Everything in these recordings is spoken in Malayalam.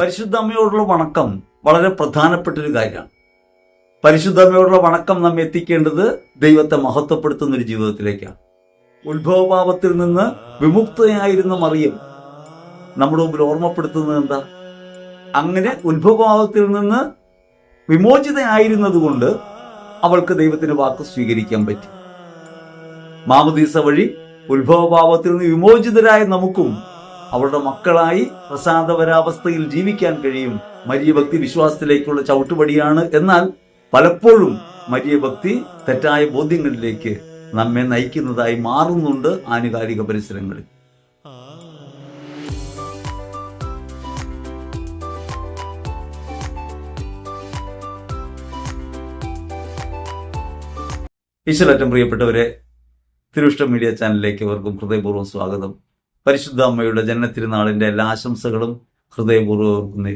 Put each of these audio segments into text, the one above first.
പരിശുദ്ധ അമ്മയോടുള്ള വണക്കം വളരെ പ്രധാനപ്പെട്ട ഒരു കാര്യമാണ്. പരിശുദ്ധ അമ്മയോടുള്ള വണക്കം നാം എത്തിക്കേണ്ടത് ദൈവത്തെ മഹത്വപ്പെടുത്തുന്ന ഒരു ജീവിതത്തിലേക്കാണ്. ഉത്ഭവഭാവത്തിൽ നിന്ന് വിമുക്തയായിരുന്ന മറിയം നമ്മുടെ മുമ്പിൽ ഓർമ്മപ്പെടുത്തുന്നത് എന്താ? അങ്ങനെ ഉത്ഭവഭാവത്തിൽ നിന്ന് വിമോചിതയായിരുന്നതുകൊണ്ട് അവൾക്ക് ദൈവത്തിന്റെ വാക്ക് സ്വീകരിക്കാൻ പറ്റി. മാമദീസ വഴി ഉത്ഭവഭാവത്തിൽ നിന്ന് വിമോചിതരായ നമുക്കും അവരുടെ മക്കളായി പ്രസാദപരാവസ്ഥയിൽ ജീവിക്കാൻ കഴിയും. മരിയ ഭക്തി വിശ്വാസത്തിലേക്കുള്ള ചവിട്ടുപടിയാണ്. എന്നാൽ പലപ്പോഴും മരിയ ഭക്തി തെറ്റായ ബോധ്യങ്ങളിലേക്ക് നമ്മെ നയിക്കുന്നതായി മാറുന്നുണ്ട് ആനുകാലിക പരിസരങ്ങളിൽ. ഈശ്വരറ്റം പ്രിയപ്പെട്ടവരെ തിരുവിഷ്ടം മീഡിയ ചാനലിലേക്ക് അവർക്കും ഹൃദയപൂർവം സ്വാഗതം. പരിശുദ്ധ അമ്മയുടെ ജന്മത്തിരുനാളിന്റെ എല്ലാ ആശംസകളും ഹൃദയപൂർവം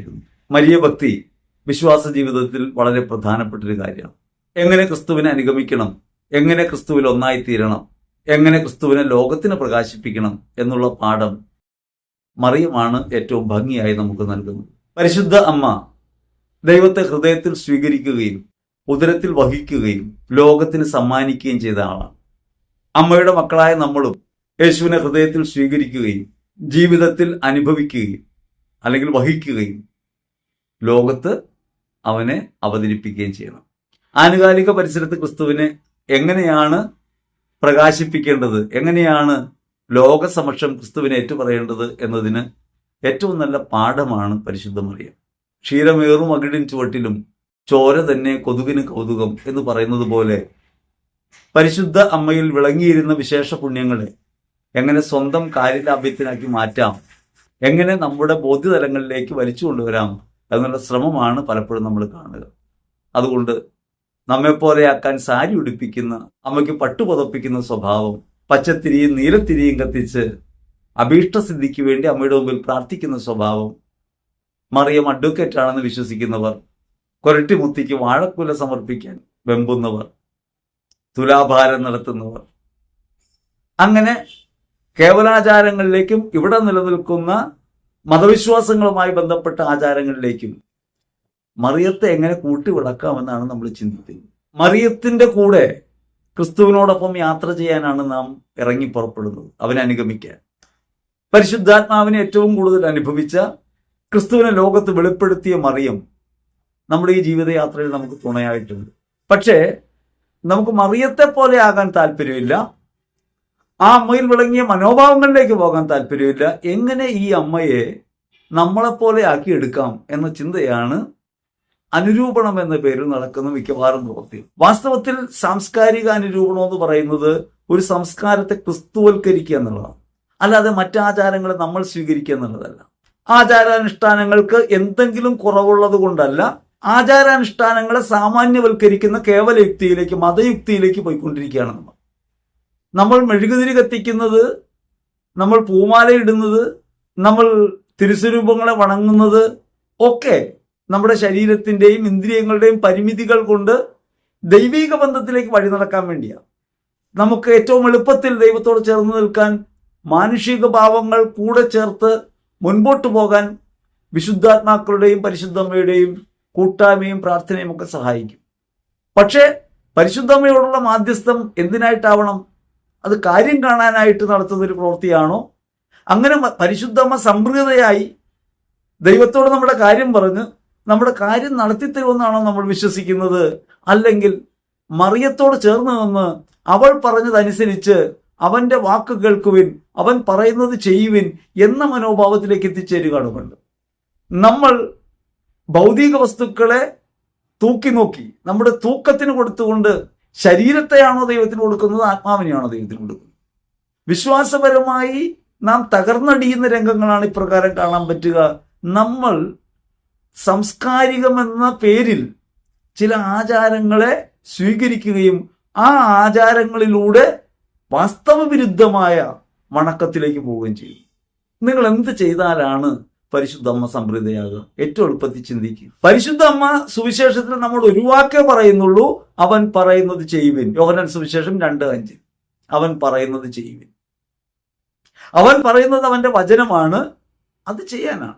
മരിയ ഭക്തി വിശ്വാസ ജീവിതത്തിൽ വളരെ പ്രധാനപ്പെട്ടൊരു കാര്യമാണ്. എങ്ങനെ ക്രിസ്തുവിനെ അനുഗമിക്കണം? എങ്ങനെ ക്രിസ്തുവിൽ ഒന്നായി തീരണം എങ്ങനെ ക്രിസ്തുവിനെ ലോകത്തിന് പ്രകാശിപ്പിക്കണം എന്നുള്ള പാഠം മറിയമാണ് ഏറ്റവും ഭംഗിയായി നമുക്ക് നൽകുന്നത്. പരിശുദ്ധ അമ്മ ദൈവത്തെ ഹൃദയത്തിൽ സ്വീകരിക്കുകയും ഉദരത്തിൽ വഹിക്കുകയും ലോകത്തിന് സമ്മാനിക്കുകയും ചെയ്ത ആളാണ്. അമ്മയുടെ മക്കളായ നമ്മളും യേശുവിനെ ഹൃദയത്തിൽ സ്വീകരിക്കുകയും ജീവിതത്തിൽ അനുഭവിക്കുകയും അല്ലെങ്കിൽ വഹിക്കുകയും ലോകത്ത് അവനെ അവതരിപ്പിക്കുകയും ചെയ്യണം ആനുകാലിക പരിസരത്ത് ക്രിസ്തുവിനെ എങ്ങനെയാണ് പ്രകാശിപ്പിക്കേണ്ടത്? എങ്ങനെയാണ് ലോകസമക്ഷം ക്രിസ്തുവിനെ ഏറ്റുപറയേണ്ടത് എന്നതിന് ഏറ്റവും നല്ല പാഠമാണ് പരിശുദ്ധ മറിയം. ക്ഷീരമേറും അകിടിൻ ചുവട്ടിലും ചോര തന്നെ കൊതുകിന് കൗതുകം എന്ന് പറയുന്നത് പോലെ പരിശുദ്ധ അമ്മയിൽ വിളങ്ങിയിരുന്ന വിശേഷ പുണ്യങ്ങളെ എങ്ങനെ സ്വന്തം കാര്യലാഭ്യത്തിനാക്കി മാറ്റാം? എങ്ങനെ നമ്മുടെ ബോധ്യതലങ്ങളിലേക്ക് വലിച്ചു കൊണ്ടുവരാം? എന്നുള്ള ശ്രമമാണ് പലപ്പോഴും നമ്മൾ കാണുക. അതുകൊണ്ട് നമ്മെപ്പോലെയാക്കാൻ സാരി ഉടുപ്പിക്കുന്ന അമ്മയ്ക്ക് പട്ടുപതപ്പിക്കുന്ന സ്വഭാവം പച്ചത്തിരിയും നീലത്തിരിയും കത്തിച്ച് അഭീഷ്ടസിദ്ധിക്ക് വേണ്ടി അമ്മയുടെ മുമ്പിൽ പ്രാർത്ഥിക്കുന്ന സ്വഭാവം മറിയം അഡ്വക്കേറ്റ് ആണെന്ന് വിശ്വസിക്കുന്നവർ കൊരട്ടിമുത്തിക്ക് വാഴക്കുല സമർപ്പിക്കാൻ വെമ്പുന്നവർ തുലാഭാരം നടത്തുന്നവർ. അങ്ങനെ കേവലാചാരങ്ങളിലേക്കും ഇവിടെ നിലനിൽക്കുന്ന മതവിശ്വാസങ്ങളുമായി ബന്ധപ്പെട്ട ആചാരങ്ങളിലേക്കും മറിയത്തെ എങ്ങനെ കൂട്ടിവിളക്കാമെന്നാണ് നമ്മൾ ചിന്തിക്കുന്നത്. മറിയത്തിന്റെ കൂടെ ക്രിസ്തുവിനോടൊപ്പം യാത്ര ചെയ്യാനാണ് നാം ഇറങ്ങി പുറപ്പെടുന്നത് അവനെ അനുഗമിക്കാൻ. പരിശുദ്ധാത്മാവിനെ ഏറ്റവും കൂടുതൽ അനുഭവിച്ച ക്രിസ്തുവിനെ ലോകത്ത് വെളിപ്പെടുത്തിയ മറിയം നമ്മുടെ ഈ ജീവിതയാത്രയിൽ നമുക്ക് തുണയായിട്ടുണ്ട്. പക്ഷേ നമുക്ക് മറിയത്തെ പോലെ ആകാൻ താല്പര്യമില്ല. ആ അമ്മയിൽ വിളങ്ങിയ മനോഭാവങ്ങളിലേക്ക് പോകാൻ താല്പര്യമില്ല. എങ്ങനെ ഈ അമ്മയെ നമ്മളെപ്പോലെ ആക്കിയെടുക്കാം എന്ന ചിന്തയാണ് അനുരൂപണം എന്ന പേരിൽ നടക്കുന്ന മിക്കവാറും പ്രവൃത്തി വാസ്തവത്തിൽ സാംസ്കാരിക അനുരൂപണം എന്ന് പറയുന്നത് ഒരു സംസ്കാരത്തെ ക്രിസ്തുവൽക്കരിക്കുക എന്നുള്ളതാണ്. അല്ലാതെ മറ്റാചാരങ്ങളെ നമ്മൾ സ്വീകരിക്കുക എന്നുള്ളതല്ല. ആചാരാനുഷ്ഠാനങ്ങൾക്ക് എന്തെങ്കിലും കുറവുള്ളത് കൊണ്ടല്ല ആചാരാനുഷ്ഠാനങ്ങളെ സാമാന്യവൽക്കരിക്കുന്ന കേവല യുക്തിയിലേക്ക് മതയുക്തിയിലേക്ക് പോയിക്കൊണ്ടിരിക്കുകയാണ് നമ്മൾ. നമ്മൾ മെഴുകുതിരി കത്തിക്കുന്നത് നമ്മൾ പൂമാല ഇടുന്നത് നമ്മൾ തിരുസ്വരൂപങ്ങളെ വണങ്ങുന്നത് ഒക്കെ നമ്മുടെ ശരീരത്തിന്റെയും ഇന്ദ്രിയങ്ങളുടെയും പരിമിതികൾ കൊണ്ട് ദൈവിക ബന്ധത്തിലേക്ക് വഴി നടക്കാൻ വേണ്ടിയാണ്. നമുക്ക് ഏറ്റവും എളുപ്പത്തിൽ ദൈവത്തോട് ചേർന്ന് നിൽക്കാൻ മാനുഷിക ഭാവങ്ങൾ കൂടെ ചേർത്ത് മുൻപോട്ട് പോകാൻ വിശുദ്ധാത്മാക്കളുടെയും പരിശുദ്ധമ്മയുടെയും കൂട്ടായ്മയും പ്രാർത്ഥനയും ഒക്കെ സഹായിക്കും. പക്ഷേ പരിശുദ്ധമ്മയോടുള്ള മാധ്യസ്ഥം എന്തിനായിട്ടാവണം? അത് കാര്യം കാണാനായിട്ട് നടത്തുന്ന ഒരു പ്രവൃത്തിയാണോ? അങ്ങനെ പരിശുദ്ധമ്മ സംപ്രീതയായി ദൈവത്തോട് നമ്മുടെ കാര്യം പറഞ്ഞ് നമ്മുടെ കാര്യം നടത്തിത്തരുമെന്നാണോ നമ്മൾ വിശ്വസിക്കുന്നത്? അല്ലെങ്കിൽ മറിയത്തോട് ചേർന്ന് നിന്ന് അവൾ പറഞ്ഞതനുസരിച്ച് അവന്റെ വാക്ക് കേൾക്കുവിൻ അവൻ പറയുന്നത് ചെയ്യുവിൻ എന്ന മനോഭാവത്തിലേക്ക് എത്തിച്ചേരുകയാണ് നമ്മൾ ഭൗതിക വസ്തുക്കളെ തൂക്കി നോക്കി നമ്മുടെ തൂക്കത്തിന് കൊടുത്തുകൊണ്ട് ശരീരത്തെയാണോ ദൈവത്തിന് കൊടുക്കുന്നത്? ആത്മാവിനെയാണോ ദൈവത്തിന് കൊടുക്കുന്നത്? വിശ്വാസപരമായി നാം തകർന്നടിയുന്ന രംഗങ്ങളാണ് ഇപ്രകാരം കാണാൻ പറ്റുക. നമ്മൾ സംസ്കാരികമെന്ന പേരിൽ ചില ആചാരങ്ങളെ സ്വീകരിക്കുകയും ആ ആചാരങ്ങളിലൂടെ വാസ്തവ വിരുദ്ധമായ വണക്കത്തിലേക്ക് പോവുകയും ചെയ്യും. നിങ്ങൾ എന്ത് ചെയ്താലാണ് പരിശുദ്ധ അമ്മ സംപ്രീതയാകുക. ഏറ്റവും എളുപ്പത്തിൽ ചിന്തിക്കുക. പരിശുദ്ധ അമ്മ സുവിശേഷത്തിൽ നമ്മൾ ഒരു വാക്കേ പറയുന്നുള്ളൂ. അവൻ പറയുന്നത് ചെയ്യുവിൻ. യോഹനൻ സുവിശേഷം രണ്ട് അഞ്ച്. അവൻ പറയുന്നത് ചെയ്യുവിൻ. അവൻ പറയുന്നത് അവന്റെ വചനമാണ്. അത് ചെയ്യാനാണ്.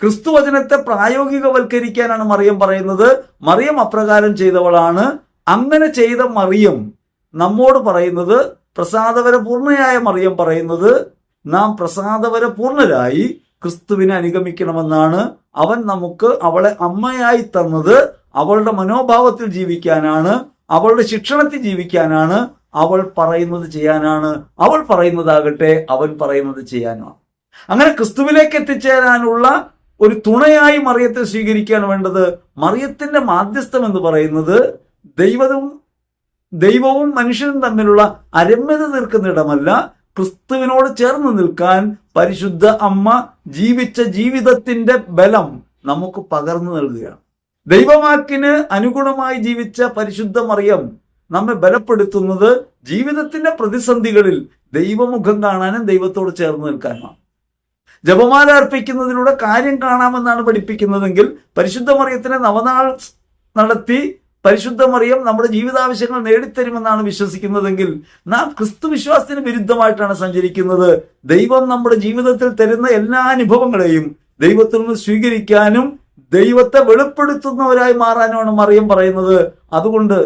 ക്രിസ്തു വചനത്തെ പ്രായോഗികവൽക്കരിക്കാനാണ് മറിയം പറയുന്നത്. മറിയം അപ്രകാരം ചെയ്തവളാണ്. അങ്ങനെ ചെയ്ത മറിയം നമ്മോട് പറയുന്നത്. പ്രസാദവര പൂർണയായ മറിയം പറയുന്നത്. നാം പ്രസാദവര പൂർണരായി ക്രിസ്തുവിനെ അനുഗമിക്കണമെന്നാണ് അവൻ നമുക്ക് അവളെ അമ്മയായി തന്നത്. അവളുടെ മനോഭാവത്തിൽ ജീവിക്കാനാണ് അവളുടെ ശിക്ഷണത്തിൽ ജീവിക്കാനാണ് അവൾ പറയുന്നത് ചെയ്യാനാണ്. അവൾ പറയുന്നതാകട്ടെ അവൻ പറയുന്നത് ചെയ്യാനാണ്. അങ്ങനെ ക്രിസ്തുവിലേക്ക് എത്തിച്ചേരാനുള്ള ഒരു തുണയായി മറിയത്തെ സ്വീകരിക്കാൻ വേണ്ടത് മറിയത്തിന്റെ മാധ്യസ്ഥം എന്ന് പറയുന്നത് ദൈവവും ദൈവവും മനുഷ്യനും തമ്മിലുള്ള അരമ്യത തീർക്കുന്ന ഇടമല്ല. ക്രിസ്തുവിനോട് ചേർന്ന് നിൽക്കാൻ പരിശുദ്ധ അമ്മ ജീവിച്ച ജീവിതത്തിന്റെ ബലം നമുക്ക് പകർന്നു നൽകുകയാണ്. ദൈവവാക്കിന് അനുഗുണമായി ജീവിച്ച പരിശുദ്ധ മറിയം നമ്മെ ബലപ്പെടുത്തുന്നത് ജീവിതത്തിന്റെ പ്രതിസന്ധികളിൽ ദൈവമുഖം കാണാനും ദൈവത്തോട് ചേർന്ന് നിൽക്കാനുമാണ്. ജപമാല അർപ്പിക്കുന്നതിലൂടെ കാര്യം കാണാമെന്നാണ് പഠിപ്പിക്കുന്നതെങ്കിൽ പരിശുദ്ധ മറിയത്തിനെ നവനാൾ നടത്തി പരിശുദ്ധ മറിയം നമ്മുടെ ജീവിതാവശ്യങ്ങൾ നേടിത്തരുമെന്നാണ് വിശ്വസിക്കുന്നതെങ്കിൽ നാം ക്രിസ്തു വിശ്വാസത്തിന് വിരുദ്ധമായിട്ടാണ് സഞ്ചരിക്കുന്നത്. ദൈവം നമ്മുടെ ജീവിതത്തിൽ തരുന്ന എല്ലാ അനുഭവങ്ങളെയും ദൈവത്തിൽ നിന്ന് സ്വീകരിക്കാനും ദൈവത്തെ വെളിപ്പെടുത്തുന്നവരായി മാറാനുമാണ് മറിയം പറയുന്നത്. അതുകൊണ്ട്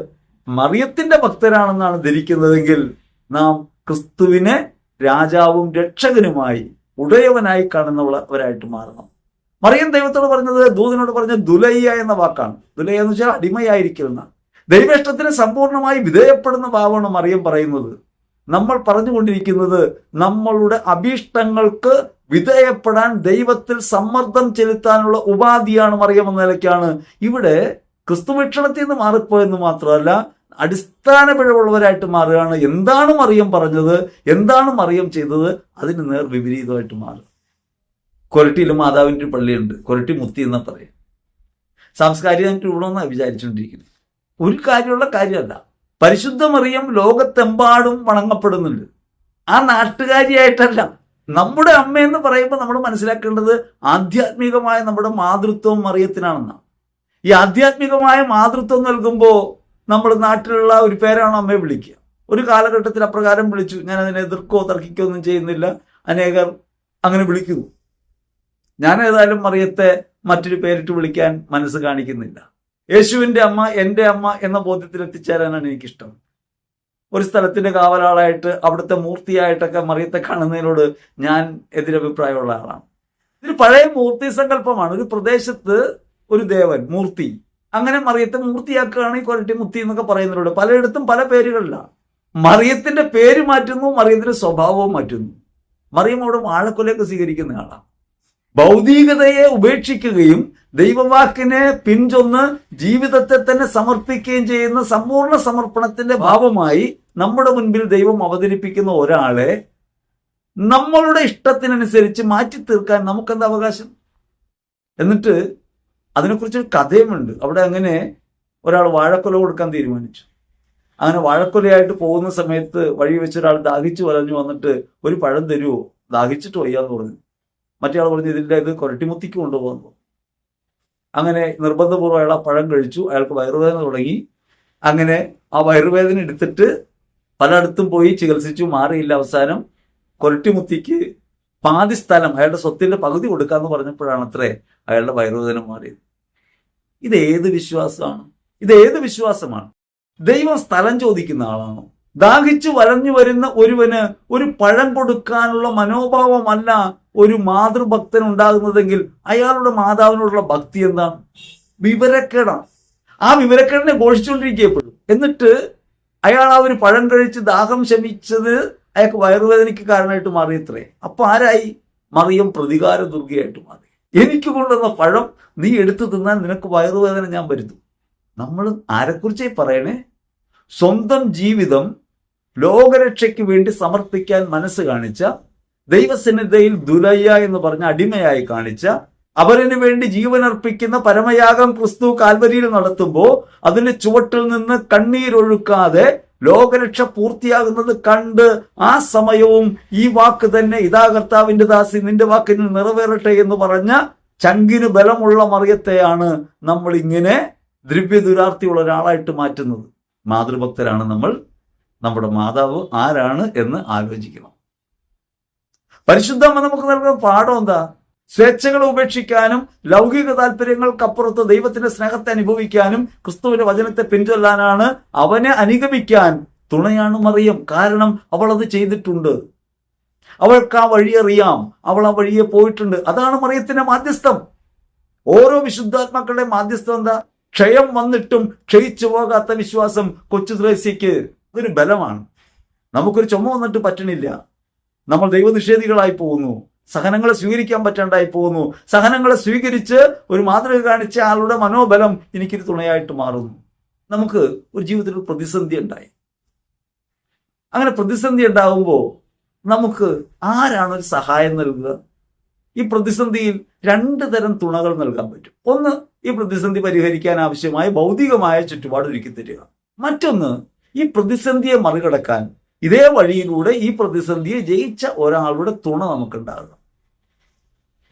മറിയത്തിന്റെ ഭക്തരാണെന്നാണ് ധരിക്കുന്നതെങ്കിൽ നാം ക്രിസ്തുവിനെ രാജാവും രക്ഷകനുമായി ഉടയവനായി കാണുന്നവരായിട്ട് മാറണം. മറിയം ദൈവത്തോട് പറഞ്ഞത് ദൂതനോട് പറഞ്ഞ ദുലയ്യ എന്ന വാക്കാണ്. ദുലയ്യ എന്ന് വെച്ചാൽ അടിമയായിരിക്കുന്ന. ദൈവേഷ്ടത്തിന് സമ്പൂർണമായി വിധേയപ്പെടുന്ന ഭാവമാണ് മറിയം പറയുന്നത്. നമ്മൾ പറഞ്ഞുകൊണ്ടിരിക്കുന്നത് നമ്മളുടെ അഭീഷ്ടങ്ങൾക്ക് വിധേയപ്പെടാൻ ദൈവത്തിൽ സമ്മർദ്ദം ചെലുത്താനുള്ള ഉപാധിയാണ് മറിയം എന്ന നിലയ്ക്കാണ്. ഇവിടെ ക്രിസ്തുവീക്ഷണത്തിൽ നിന്ന് മാറിപ്പോയെന്ന് മാത്രമല്ല അടിസ്ഥാന പിഴവുള്ളവരായിട്ട് മാറുകയാണ്. എന്താണ് മറിയം പറഞ്ഞത്? എന്താണ് മറിയം ചെയ്തത്? അതിന് നേർ വിപരീതമായിട്ട് മാറും. കൊരട്ടിയിൽ മാതാവിന്റെ ഒരു പള്ളിയുണ്ട് കൊരട്ടി മുത്തി എന്നാ പറയാം. സാംസ്കാരിക രൂപണമെന്നാണ് വിചാരിച്ചുകൊണ്ടിരിക്കുന്നത് ഒരു കാര്യമുള്ള കാര്യമല്ല. പരിശുദ്ധമറിയം ലോകത്തെമ്പാടും വണങ്ങപ്പെടുന്നുണ്ട്. ആ നാട്ടുകാരിയായിട്ടല്ല. നമ്മുടെ അമ്മയെന്ന് പറയുമ്പോൾ നമ്മൾ മനസ്സിലാക്കേണ്ടത് ആധ്യാത്മികമായ നമ്മുടെ മാതൃത്വം മറിയത്തിനാണെന്നാണ് ഈ ആധ്യാത്മികമായ മാതൃത്വം നൽകുമ്പോൾ നമ്മൾ നാട്ടിലുള്ള ഒരു പേരാണ് അമ്മയെ വിളിക്കുക. ഒരു കാലഘട്ടത്തിൽ അപ്രകാരം വിളിച്ചു. ഞാൻ അതിനെ എതിർക്കോ തർക്കിക്കോ ഒന്നും ചെയ്യുന്നില്ല. അനേകർ അങ്ങനെ വിളിക്കുന്നു. ഞാൻ ഏതായാലും മറിയത്തെ മറ്റൊരു പേരിട്ട് വിളിക്കാൻ മനസ്സ് കാണിക്കുന്നില്ല. യേശുവിന്റെ അമ്മ എന്റെ അമ്മ എന്ന ബോധ്യത്തിൽ എത്തിച്ചേരാനാണ് എനിക്കിഷ്ടം. ഒരു സ്ഥലത്തിന്റെ കാവലാളായിട്ട് അവിടുത്തെ മൂർത്തിയായിട്ടൊക്കെ മറിയത്തെ കാണുന്നതിനോട് ഞാൻ എതിരഭിപ്രായമുള്ള ആളാണ്. ഇതൊരു പഴയ മൂർത്തി സങ്കല്പമാണ്. ഒരു പ്രദേശത്ത് ഒരു ദേവൻ മൂർത്തി. അങ്ങനെ മറിയത്തെ മൂർത്തിയാക്കുകയാണ് ഈ കൊരട്ടി മുത്തി എന്നൊക്കെ പറയുന്നവരോട്. പലയിടത്തും പല പേരുകളിലാണ് മറിയത്തിന്റെ പേര് മാറ്റുന്നു മറിയത്തിന്റെ സ്വഭാവവും മാറ്റുന്നു. മറിയം അവിടെ വാഴക്കൊലയൊക്കെ സ്വീകരിക്കുന്ന ആളാണ് ഭൗതികതയെ ഉപേക്ഷിക്കുകയും ദൈവവാക്കിനെ പിൻചൊന്ന് ജീവിതത്തെ തന്നെ സമർപ്പിക്കുകയും ചെയ്യുന്ന സമ്പൂർണ സമർപ്പണത്തിന്റെ ഭാവമായി നമ്മുടെ മുൻപിൽ ദൈവം അവതരിപ്പിക്കുന്ന ഒരാളെ നമ്മളുടെ ഇഷ്ടത്തിനനുസരിച്ച് മാറ്റി തീർക്കാൻ നമുക്കെന്താ അവകാശം? എന്നിട്ട് അതിനെക്കുറിച്ച് ഒരു കഥയുമുണ്ട്. അവിടെ അങ്ങനെ ഒരാൾ വാഴക്കൊല കൊടുക്കാൻ തീരുമാനിച്ചു. അങ്ങനെ വാഴക്കൊലയായിട്ട് പോകുന്ന സമയത്ത് വഴി വെച്ച് ഒരാൾ ദാഹിച്ചു വലഞ്ഞു വന്നിട്ട് ഒരു പഴം തരുമോ ദാഹിച്ചിട്ട് വയ്യാന്ന് പറഞ്ഞു. മറ്റേ ആൾ പറഞ്ഞു ഇതിന്റെ ഇത് കൊരട്ടിമുത്തിക്ക് കൊണ്ടുപോകുന്നു. അങ്ങനെ നിർബന്ധപൂർവം അയാൾ ആ പഴം കഴിച്ചു. അയാൾക്ക് വയറുവേദന തുടങ്ങി. അങ്ങനെ ആ വയറുവേദന എടുത്തിട്ട് പലയിടത്തും പോയി ചികിത്സിച്ചു. മാറിയില്ല അവസാനം. കൊരട്ടിമുത്തിക്ക് പാതി സ്ഥലം അയാളുടെ സ്വത്തിന്റെ പകുതി കൊടുക്കാന്ന് പറഞ്ഞപ്പോഴാണ് അത്രേ അയാളുടെ വയറുവേദന മാറിയത്. ഇത് ഏത് വിശ്വാസമാണ്? ഇത് ഏത് വിശ്വാസമാണ്? ദൈവം സ്ഥലം ചോദിക്കുന്ന ആളാണോ? ദാഹിച്ചു വലഞ്ഞു വരുന്ന ഒരുവന് ഒരു പഴം കൊടുക്കാനുള്ള മനോഭാവമല്ല ഒരു മാതൃഭക്തൻ ഉണ്ടാകുന്നതെങ്കിൽ അയാളുടെ മാതാവിനോടുള്ള ഭക്തി എന്താണ്? വിവരക്കേടാണ്. ആ വിവരക്കേടിനെ ഘോഷിച്ചുകൊണ്ടിരിക്കപ്പെടും എന്നിട്ട് അയാൾ ആ ഒരു പഴം കഴിച്ച് ദാഹം ശമിച്ചത് അയാൾക്ക് വയറുവേദനയ്ക്ക് കാരണമായിട്ട് മാറിയത്രേ അപ്പൊ ആരായി? മറിയം പ്രതികാര ദുർഗയായിട്ട് മാറി. എനിക്ക് കൊണ്ടുവന്ന പഴം നീ എടുത്തു തിന്നാൽ നിനക്ക് വയറുവേദന ഞാൻ വരുത്തും. നമ്മൾ ആരെക്കുറിച്ചേ പറയണേ? സ്വന്തം ജീവിതം ലോകരക്ഷയ്ക്ക് വേണ്ടി സമർപ്പിക്കാൻ മനസ്സ് കാണിച്ച ദൈവസന്നിധയിൽ ദുലയ്യ എന്ന് പറഞ്ഞ അടിമയായി കാണിച്ച അവരിന് വേണ്ടി ജീവനർപ്പിക്കുന്ന പരമയാഗം ക്രിസ്തു കാൽവരിയിൽ നടത്തുമ്പോൾ അതിന്റെ ചുവട്ടിൽ നിന്ന് കണ്ണീരൊഴുക്കാതെ ലോകരക്ഷ പൂർത്തിയാകുന്നത് കണ്ട് ആ സമയവും ഈ വാക്ക് തന്നെ ഇതാ കർത്താവിന്റെ ദാസി നിന്റെ വാക്കിന് നിറവേറട്ടെ എന്ന് പറഞ്ഞ ചങ്കിന് ബലമുള്ള മറിയത്തെയാണ് നമ്മൾ ഇങ്ങനെ ദ്രവ്യ ദുരാർത്ഥിയുള്ള ഒരാളായിട്ട് മാറ്റുന്നത്. മാതൃഭക്തരാണ് നമ്മൾ. നമ്മുടെ മാതാവ് ആരാണ് എന്ന് ആലോചിക്കണം. പരിശുദ്ധമ്മ നമുക്ക് നൽകുന്ന പാഠം എന്താ? സ്വേച്ഛകൾ ഉപേക്ഷിക്കാനും ലൗകിക താല്പര്യങ്ങൾക്കപ്പുറത്ത് ദൈവത്തിന്റെ സ്നേഹത്തെ അനുഭവിക്കാനും ക്രിസ്തുവിന്റെ വചനത്തെ പിന്തുല്ലാനാണ് അവനെ അനുഗമിക്കാൻ തുണയാണ് മറിയം. കാരണം അവൾ അത് ചെയ്തിട്ടുണ്ട്. അവൾക്ക് ആ വഴി അറിയാം. അവൾ ആ വഴിയെ പോയിട്ടുണ്ട്. അതാണ് മറിയത്തിന്റെ മാധ്യസ്ഥം. ഓരോ വിശുദ്ധാത്മാക്കളുടെ മാധ്യസ്ഥം എന്താ? ക്ഷയം വന്നിട്ടും ക്ഷയിച്ചു പോകാത്ത വിശ്വാസം കൊച്ചു ത്രേസ്യക്ക് അതൊരു ബലമാണ്. നമുക്കൊരു ചുമ വന്നിട്ട് പറ്റണില്ല. നമ്മൾ ദൈവനിഷേധികളായി പോകുന്നു. സഹനങ്ങളെ സ്വീകരിക്കാൻ പറ്റാണ്ടായി പോകുന്നു. സഹനങ്ങളെ സ്വീകരിച്ച് ഒരു മാതൃക കാണിച്ച ആളുടെ മനോബലം എനിക്കൊരു തുണയായിട്ട് മാറുന്നു. നമുക്ക് ഒരു ജീവിതത്തിൽ ഒരു പ്രതിസന്ധി ഉണ്ടായി. അങ്ങനെ പ്രതിസന്ധി ഉണ്ടാകുമ്പോൾ നമുക്ക് ആരാണ് ഒരു സഹായം നൽകുക? ഈ പ്രതിസന്ധിയിൽ രണ്ട് തരം തുണകൾ നൽകാൻ പറ്റും. ഒന്ന് ഈ പ്രതിസന്ധി പരിഹരിക്കാൻ ആവശ്യമായ ഭൗതികമായ ചുറ്റുപാട് ഒരുക്കി തരിക. മറ്റൊന്ന് ഈ പ്രതിസന്ധിയെ മറികടക്കാൻ ഇതേ വഴിയിലൂടെ ഈ പ്രതിസന്ധിയെ ജയിച്ച ഒരാളുടെ തുണ നമുക്കുണ്ടാകും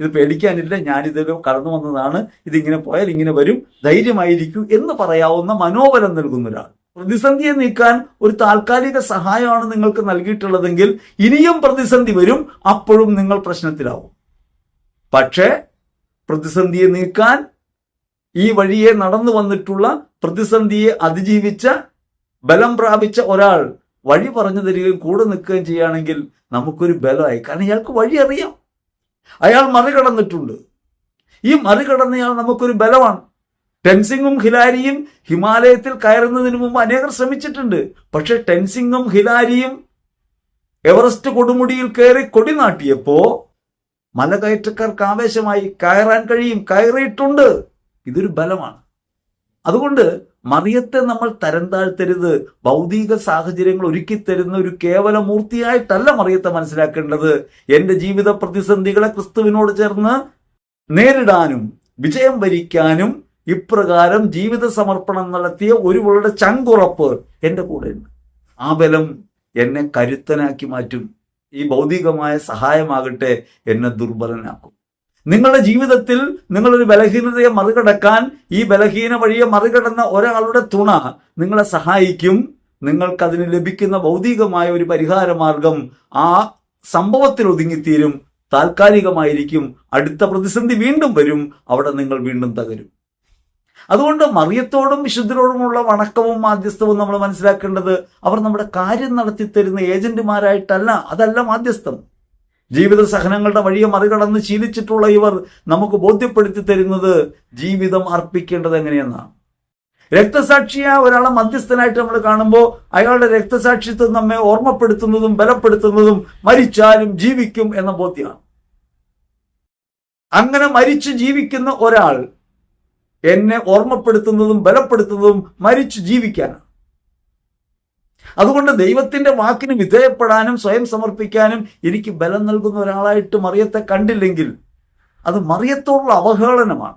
ഇത് പേടിക്കാനില്ല ഞാനിത് കടന്നു വന്നതാണ് ഇതിങ്ങനെ പോയാൽ ഇങ്ങനെ വരും ധൈര്യമായിരിക്കൂ എന്ന് പറയാവുന്ന മനോബലം നൽകുന്ന ഒരാൾ. പ്രതിസന്ധിയെ നീക്കാൻ ഒരു താൽക്കാലിക സഹായമാണ് നിങ്ങൾക്ക് നൽകിയിട്ടുള്ളതെങ്കിൽ ഇനിയും പ്രതിസന്ധി വരും അപ്പോഴും നിങ്ങൾ പ്രശ്നത്തിലാവും. പക്ഷേ പ്രതിസന്ധിയെ നീക്കാൻ ഈ വഴിയെ നടന്നു വന്നിട്ടുള്ള പ്രതിസന്ധിയെ അതിജീവിച്ച ബലം പ്രാപിച്ച ഒരാൾ വഴി പറഞ്ഞു തരികയും കൂടെ നിൽക്കുകയും ചെയ്യുകയാണെങ്കിൽ നമുക്കൊരു ബലമായി. കാരണം ഇയാൾക്ക് വഴി അറിയാം. അയാൾ മറികടന്നിട്ടുണ്ട്. ഈ മറികടന്നയാൾ നമുക്കൊരു ബലമാണ്. ടെൻസിങ്ങും ഹിലാരിയും ഹിമാലയത്തിൽ കയറുന്നതിന് മുമ്പ് അനേകർ ശ്രമിച്ചിട്ടുണ്ട്. പക്ഷെ ടെൻസിങ്ങും ഹിലാരിയും എവറസ്റ്റ് കൊടുമുടിയിൽ കയറി കൊടി നാട്ടിയപ്പോ മലകയറ്റക്കാർക്ക് ആവേശമായി കയറാൻ കഴിയും. കയറിയിട്ടുണ്ട്. ഇതൊരു ബലമാണ്. അതുകൊണ്ട് മറിയത്തെ നമ്മൾ തരം താഴ്ത്തരുത്. ഭൗതിക സാഹചര്യങ്ങൾ ഒരുക്കി തരുന്ന ഒരു കേവല മൂർത്തിയായിട്ടല്ല മറിയത്തെ മനസ്സിലാക്കേണ്ടത്. എന്റെ ജീവിത പ്രതിസന്ധികളെ ക്രിസ്തുവിനോട് ചേർന്ന് നേരിടാനും വിജയം വരിക്കാനും ഇപ്രകാരം ജീവിത സമർപ്പണം നടത്തിയ ഒരുവളുടെ ചങ്കുറപ്പ് എന്റെ കൂടെയുണ്ട്. ആ ബലം എന്നെ കരുത്തനാക്കി മാറ്റും. ഈ ഭൗതികമായ സഹായമാകട്ടെ എന്നെ ദുർബലനാക്കും. നിങ്ങളുടെ ജീവിതത്തിൽ നിങ്ങളൊരു ബലഹീനതയെ മറികടക്കാൻ ഈ ബലഹീന വഴിയെ മറികടന്ന ഒരാളുടെ തുണ നിങ്ങളെ സഹായിക്കും. നിങ്ങൾക്കതിന് ലഭിക്കുന്ന ഭൗതികമായ ഒരു പരിഹാരമാർഗം ആ സംഭവത്തിൽ ഒതുങ്ങിത്തീരും. താൽക്കാലികമായിരിക്കും. അടുത്ത പ്രതിസന്ധി വീണ്ടും വരും. അവിടെ നിങ്ങൾ വീണ്ടും തകരും. അതുകൊണ്ട് മറിയത്തോടും വിശുദ്ധരോടുമുള്ള വണക്കവും മാധ്യസ്ഥവും നമ്മൾ മനസ്സിലാക്കേണ്ടത് അവർ നമ്മുടെ കാര്യം നടത്തി തരുന്ന ഏജന്റുമാരായിട്ടല്ല. അതല്ല മാധ്യസ്ഥം. ജീവിത സഹനങ്ങളുടെ വഴിയെ മറികടന്ന് ശീലിച്ചിട്ടുള്ള ഇവർ നമുക്ക് ബോധ്യപ്പെടുത്തി തരുന്നത് ജീവിതം അർപ്പിക്കേണ്ടത് എങ്ങനെയെന്നാണ്. രക്തസാക്ഷിയായ ഒരാളെ മധ്യസ്ഥനായിട്ട് നമ്മൾ കാണുമ്പോൾ അയാളുടെ രക്തസാക്ഷിത്വം നമ്മെ ഓർമ്മപ്പെടുത്തുന്നതും ബലപ്പെടുത്തുന്നതും മരിച്ചാലും ജീവിക്കും എന്ന ബോധ്യമാണ്. അങ്ങനെ മരിച്ചു ജീവിക്കുന്ന ഒരാൾ എന്നെ ഓർമ്മപ്പെടുത്തുന്നതും ബലപ്പെടുത്തുന്നതും മരിച്ചു ജീവിക്കാനാണ്. അതുകൊണ്ട് ദൈവത്തിന്റെ വാക്കിന് വിധേയപ്പെടാനും സ്വയം സമർപ്പിക്കാനും എനിക്ക് ബലം നൽകുന്ന ഒരാളായിട്ട് മറിയത്തെ കണ്ടില്ലെങ്കിൽ അത് മറിയത്തോടുള്ള അവഹേളനമാണ്.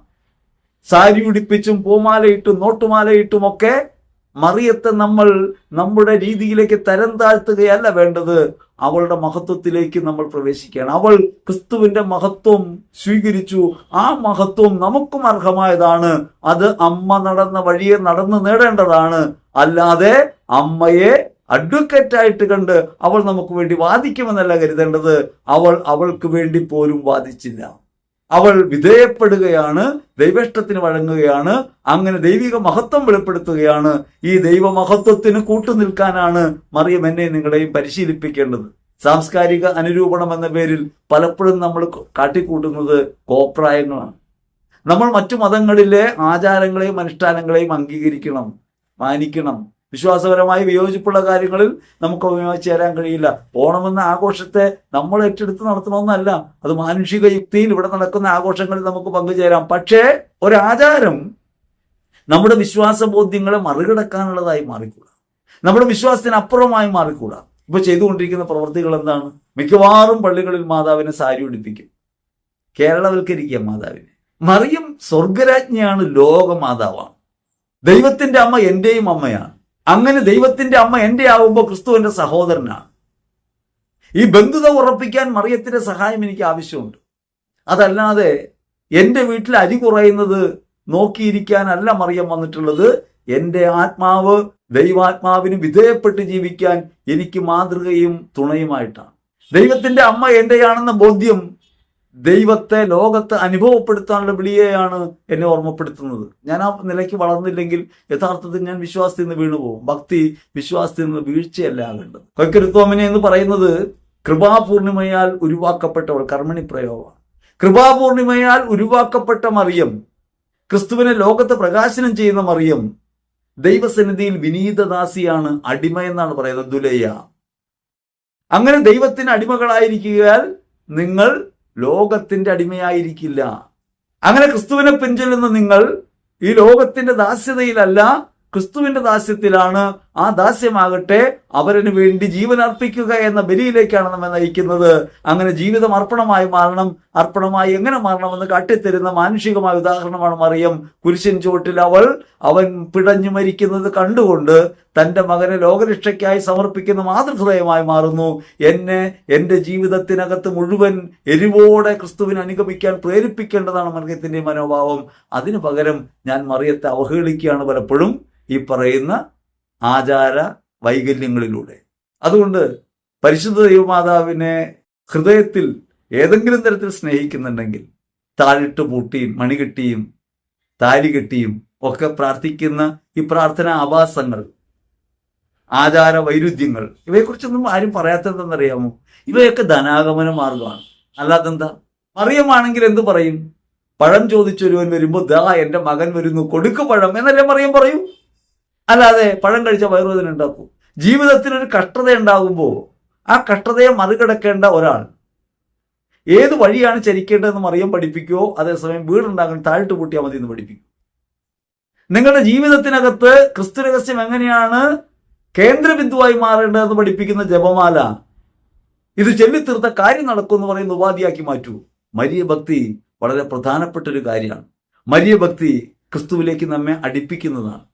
സാരി ഉടിപ്പിച്ചും പൂമാലയിട്ടും നോട്ടുമാലയിട്ടും ഒക്കെ മറിയത്തെ നമ്മൾ നമ്മുടെ രീതിയിലേക്ക് തരം താഴ്ത്തുകയല്ല വേണ്ടത്. അവളുടെ മഹത്വത്തിലേക്ക് നമ്മൾ പ്രവേശിക്കുകയാണ്. അവൾ ക്രിസ്തുവിന്റെ മഹത്വം സ്വീകരിച്ചു. ആ മഹത്വം നമുക്കും അർഹമായതാണ്. അത് അമ്മ നടന്ന വഴിയെ നടന്നു നേടേണ്ടതാണ്. അല്ലാതെ അമ്മയെ അഡ്വക്കേറ്റ് ആയിട്ട് കണ്ട് അവൾ നമുക്ക് വേണ്ടി വാദിക്കുമെന്നല്ല കരുതേണ്ടത്. അവൾ അവൾക്ക് വേണ്ടി പോലും വാദിച്ചില്ല. അവൾ വിധേയപ്പെടുകയാണ് ദൈവേഷ്ടത്തിന് വഴങ്ങുകയാണ് അങ്ങനെ ദൈവിക മഹത്വം വെളിപ്പെടുത്തുകയാണ്. ഈ ദൈവ മഹത്വത്തിന് കൂട്ടുനിൽക്കാനാണ് മറിയം എന്നെ നിങ്ങളെയും പരിശീലിപ്പിക്കേണ്ടത്. സാംസ്കാരിക അനുരൂപണം എന്ന പേരിൽ പലപ്പോഴും നമ്മൾ കാട്ടിക്കൂട്ടുന്നത് കോപ്രായങ്ങളാണ് നമ്മൾ മറ്റു മതങ്ങളിലെ ആചാരങ്ങളെയും അനുഷ്ഠാനങ്ങളെയും അംഗീകരിക്കണം. മാനിക്കണം. വിശ്വാസപരമായി വിയോജിപ്പുള്ള കാര്യങ്ങളിൽ നമുക്ക് വിയോജിച്ച് ചേരാൻ കഴിയില്ല. ഓണമെന്ന ആഘോഷത്തെ നമ്മൾ ഏറ്റെടുത്ത് നടത്തണമെന്നല്ല. അത് മാനുഷിക യുക്തിയിൽ ഇവിടെ നടക്കുന്ന ആഘോഷങ്ങളിൽ നമുക്ക് പങ്കുചേരാം. പക്ഷേ ഒരാചാരം നമ്മുടെ വിശ്വാസ ബോധ്യങ്ങളെ മറികടക്കാനുള്ളതായി മാറിക്കൂടാ. നമ്മുടെ വിശ്വാസത്തിന് അപ്പുറമായി മാറിക്കൂടാ. ഇപ്പൊ ചെയ്തുകൊണ്ടിരിക്കുന്ന പ്രവൃത്തികൾ എന്താണ്? മിക്കവാറും പള്ളികളിൽ മാതാവിനെ സാരി ഉടിപ്പിക്കും. കേരളവൽക്കരിക്കുക മാതാവിനെ. മറിയം സ്വർഗരാജ്ഞിയാണ് ലോകമാതാവാണ്. ദൈവത്തിന്റെ അമ്മ എന്റെയും അമ്മയാണ്. അങ്ങനെ ദൈവത്തിന്റെ അമ്മ എന്റെ ആവുമ്പോൾ ക്രിസ്തു എന്റെ സഹോദരനാണ്. ഈ ബന്ധുത ഉറപ്പിക്കാൻ മറിയത്തിന്റെ സഹായം എനിക്ക് ആവശ്യമുണ്ട്. അതല്ലാതെ എന്റെ വീട്ടിൽ അരി കുറയുന്നത് നോക്കിയിരിക്കാനല്ല മറിയം വന്നിട്ടുള്ളത്. എന്റെ ആത്മാവ് ദൈവാത്മാവിന് വിധേയപ്പെട്ട് ജീവിക്കാൻ എനിക്ക് മാതൃകയും തുണയുമായിട്ടാണ്. ദൈവത്തിന്റെ അമ്മ എന്റെയാണെന്ന ബോധ്യം ദൈവത്തെ ലോകത്ത് അനുഭവപ്പെടുത്താനുള്ള വിളിയെയാണ് എന്നെ ഓർമ്മപ്പെടുത്തുന്നത്. ഞാൻ ആ നിലയ്ക്ക് വളർന്നില്ലെങ്കിൽ യഥാർത്ഥത്തിൽ ഞാൻ വിശ്വാസത്തിൽ നിന്ന് വീണുപോകും ഭക്തി വിശ്വാസത്തിൽ നിന്ന് വീഴ്ചയല്ല ആകേണ്ടത് കൊയ്ക്കരുത്തോമനെ എന്ന് പറയുന്നത് കൃപാപൂർണിമയാൽ ഉരുവാക്കപ്പെട്ടവൾ കർമ്മണി പ്രയോഗമാണ്. കൃപാപൂർണിമയാൽ ഉരുവാക്കപ്പെട്ട മറിയം ക്രിസ്തുവിനെ ലോകത്ത് പ്രകാശനം ചെയ്യുന്ന മറിയം ദൈവസന്നിധിയിൽ വിനീതദാസിയാണ് അടിമ എന്നാണ് പറയുന്നത് ദുലയ്യ അങ്ങനെ ദൈവത്തിന് അടിമകളായിരിക്കുകയാൽ നിങ്ങൾ ലോകത്തിന്റെ അടിമയായിരിക്കില്ല. അങ്ങനെ ക്രിസ്തുവിനെ പിൻചൊല്ലുന്ന നിങ്ങൾ ഈ ലോകത്തിന്റെ ദാസ്യതയിലല്ല ക്രിസ്തുവിന്റെ ദാസ്യത്തിലാണ് ആ ദാസ്യമാകട്ടെ അവരന് വേണ്ടി ജീവൻ അർപ്പിക്കുക എന്ന ബലിയിലേക്കാണ് നമ്മെ നയിക്കുന്നത്. അങ്ങനെ ജീവിതം അർപ്പണമായി മാറണം. അർപ്പണമായി എങ്ങനെ മാറണമെന്ന് കാട്ടിത്തരുന്ന മാനുഷികമായ ഉദാഹരണമാണ് മറിയം. കുരിശൻ ചുവട്ടിൽ അവൾ അവൻ പിടഞ്ഞു മരിക്കുന്നത് കണ്ടുകൊണ്ട് തന്റെ മകനെ ലോകരക്ഷയ്ക്കായി സമർപ്പിക്കുന്ന മാതൃഹൃദയമായി മാറുന്നു. എന്നെ എന്റെ ജീവിതത്തിനകത്ത് മുഴുവൻ എരിവോടെ ക്രിസ്തുവിനെ അനുഗമിക്കാൻ പ്രേരിപ്പിക്കേണ്ടതാണ് മറിയത്തിന്റെ മനോഭാവം. അതിനു പകരം ഞാൻ മറിയത്തെ അവഹേളിക്കുകയാണ് പലപ്പോഴും ഈ പറയുന്ന ആചാര വൈകല്യങ്ങളിലൂടെ. അതുകൊണ്ട് പരിശുദ്ധ ദൈവമാതാവിനെ ഹൃദയത്തിൽ ഏതെങ്കിലും തരത്തിൽ സ്നേഹിക്കുന്നുണ്ടെങ്കിൽ താഴിട്ട് പൂട്ടിയും മണികെട്ടിയും താലി കെട്ടിയും ഒക്കെ പ്രാർത്ഥിക്കുന്ന ഈ പ്രാർത്ഥന ആഭാസങ്ങൾ ആചാര വൈരുദ്ധ്യങ്ങൾ ഇവയെക്കുറിച്ചൊന്നും ആരും പറയാത്തതെന്നറിയാമോ ഇവയൊക്കെ ധനാഗമന മാർഗമാണ് അല്ലാതെന്താ? മറിയമാണെങ്കിൽ എന്ത് പറയും? പഴം ചോദിച്ചൊരുവൻ വരുമ്പോൾ ദാ എന്റെ മകൻ വരുന്നു കൊടുക്ക് പഴം എന്നല്ലേ മറിയം പറയൂ? അല്ലാതെ പഴം കഴിച്ച വയറുവേദന ഉണ്ടാക്കും. ജീവിതത്തിനൊരു കഷ്ടത ഉണ്ടാകുമ്പോൾ ആ കഷ്ടതയെ മറികടക്കേണ്ട ഒരാൾ ഏത് വഴിയാണ് ചരിക്കേണ്ടതെന്ന് അറിയാൻ പഠിപ്പിക്കുമോ അതേസമയം വീടുണ്ടാകാൻ താഴ്ത്തു പൂട്ടിയാൽ മതി എന്ന് പഠിപ്പിക്കും. നിങ്ങളുടെ ജീവിതത്തിനകത്ത് ക്രിസ്തു രഹസ്യം എങ്ങനെയാണ് കേന്ദ്രബിന്ദുവായി മാറേണ്ടതെന്ന് പഠിപ്പിക്കുന്ന ജപമാല ഇത് ചൊല്ലിത്തീർത്ത കാര്യം നടക്കുമെന്ന് പറയുന്ന ഉപാധിയാക്കി മാറ്റൂ. മരിയ ഭക്തി വളരെ പ്രധാനപ്പെട്ട ഒരു കാര്യമാണ്. മരിയ ഭക്തി ക്രിസ്തുവിലേക്ക് നമ്മെ അടുപ്പിക്കുന്നതാണ്.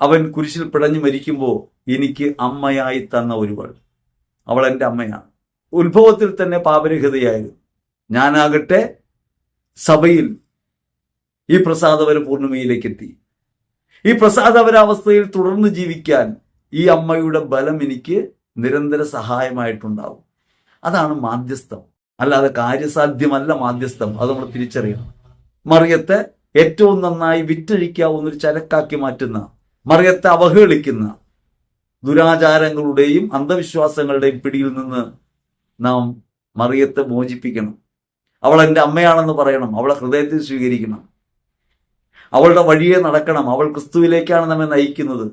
അവൻ കുരിശിൽ പിടഞ്ഞു മരിക്കുമ്പോൾ എനിക്ക് അമ്മയായി തന്ന ഒരുവൾ. അവൾ എന്റെ അമ്മയാണ്. ഉത്ഭവത്തിൽ തന്നെ പാപരഹിതയായിരുന്നു. ഞാനാകട്ടെ സഭയിൽ ഈ പ്രസാദവര പൂർണിമയിലേക്ക് എത്തി. ഈ പ്രസാദവരാവസ്ഥയിൽ തുടർന്ന് ജീവിക്കാൻ ഈ അമ്മയുടെ ബലം എനിക്ക് നിരന്തര സഹായമായിട്ടുണ്ടാവും. അതാണ് മാധ്യസ്ഥം. അല്ലാതെ കാര്യസാധ്യമല്ല മാധ്യസ്ഥം. അത് നമ്മൾ തിരിച്ചറിയണം. മറിയത്തെ ഏറ്റവും നന്നായി വിറ്റഴിക്കാവുന്ന ഒരു ചരക്കാക്കി മാറ്റുന്ന മറിയത്തെ അവഹേളിക്കുന്ന ദുരാചാരങ്ങളുടെയും അന്ധവിശ്വാസങ്ങളുടെയും പിടിയിൽ നിന്ന് നാം മറിയത്തെ മോചിപ്പിക്കണം. അവൾ എന്റെ അമ്മയാണെന്ന് പറയണം. അവളെ ഹൃദയത്തിൽ സ്വീകരിക്കണം. അവളുടെ വഴിയെ നടക്കണം. അവൾ ക്രിസ്തുവിലേക്കാണ് നമ്മെ നയിക്കുന്നത്.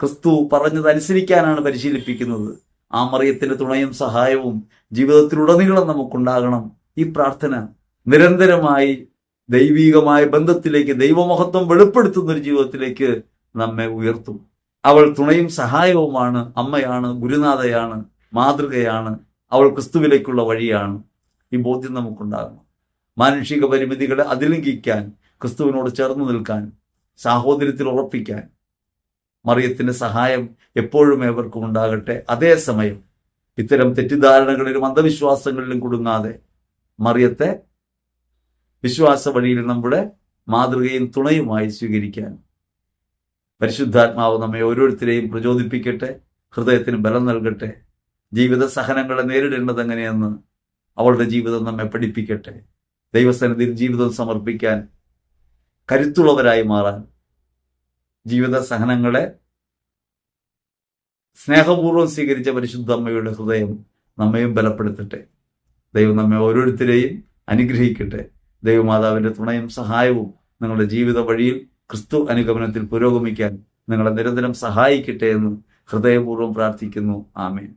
ക്രിസ്തു പറഞ്ഞത് അനുസരിക്കാനാണ് പരിശീലിപ്പിക്കുന്നത്. ആ മറിയത്തിന്റെ തുണയും സഹായവും ജീവിതത്തിലുടനീളം നമുക്കുണ്ടാകണം. ഈ പ്രാർത്ഥന നിരന്തരമായി ദൈവീകമായ ബന്ധത്തിലേക്ക് ദൈവമഹത്വം വെളിപ്പെടുത്തുന്ന ഒരു ജീവിതത്തിലേക്ക് നമ്മെ ഉയർത്തും. അവൾ തുണയും സഹായവുമാണ്. അമ്മയാണ് ഗുരുനാഥയാണ് മാതൃകയാണ്. അവൾ ക്രിസ്തുവിലേക്കുള്ള വഴിയാണ്. ഈ ബോധ്യം നമുക്കുണ്ടാകണം. മാനുഷിക പരിമിതികളെ അതിലംഘിക്കാൻ ക്രിസ്തുവിനോട് ചേർന്ന് നിൽക്കാൻ സാഹോദര്യത്തിൽ ഉറപ്പിക്കാൻ മറിയത്തിന്റെ സഹായം എപ്പോഴും ഏവർക്കും ഉണ്ടാകട്ടെ. അതേസമയം ഇത്തരം തെറ്റിദ്ധാരണകളിലും അന്ധവിശ്വാസങ്ങളിലും കുടുങ്ങാതെ മറിയത്തെ വിശ്വാസ വഴിയിൽ നമ്മുടെ മാതൃകയും തുണയുമായി സ്വീകരിക്കാൻ പരിശുദ്ധാത്മാവ് നമ്മെ ഓരോരുത്തരെയും പ്രചോദിപ്പിക്കട്ടെ ഹൃദയത്തിന് ബലം നൽകട്ടെ ജീവിത സഹനങ്ങളെ നേരിടേണ്ടത് എങ്ങനെയെന്ന് അവളുടെ ജീവിതം നമ്മെ പഠിപ്പിക്കട്ടെ. ദൈവസന്നിധിയിൽ ജീവിതം സമർപ്പിക്കാൻ കരുത്തുള്ളവരായി മാറാൻ ജീവിത സഹനങ്ങളെ സ്നേഹപൂർവം സ്വീകരിച്ച പരിശുദ്ധ അമ്മയുടെ ഹൃദയം നമ്മയും ബലപ്പെടുത്തട്ടെ. ദൈവം നമ്മെ ഓരോരുത്തരെയും അനുഗ്രഹിക്കട്ടെ. ദൈവമാതാവിന്റെ തുണയും സഹായവും നിങ്ങളുടെ ജീവിത വഴിയിൽ ക്രിസ്തു അനുഗമനത്തിൽ പുരോഗമിക്കാൻ നിങ്ങളെ നിരന്തരം സഹായിക്കട്ടെ എന്ന് ഹൃദയപൂർവം പ്രാർത്ഥിക്കുന്നു. ആമേൻ.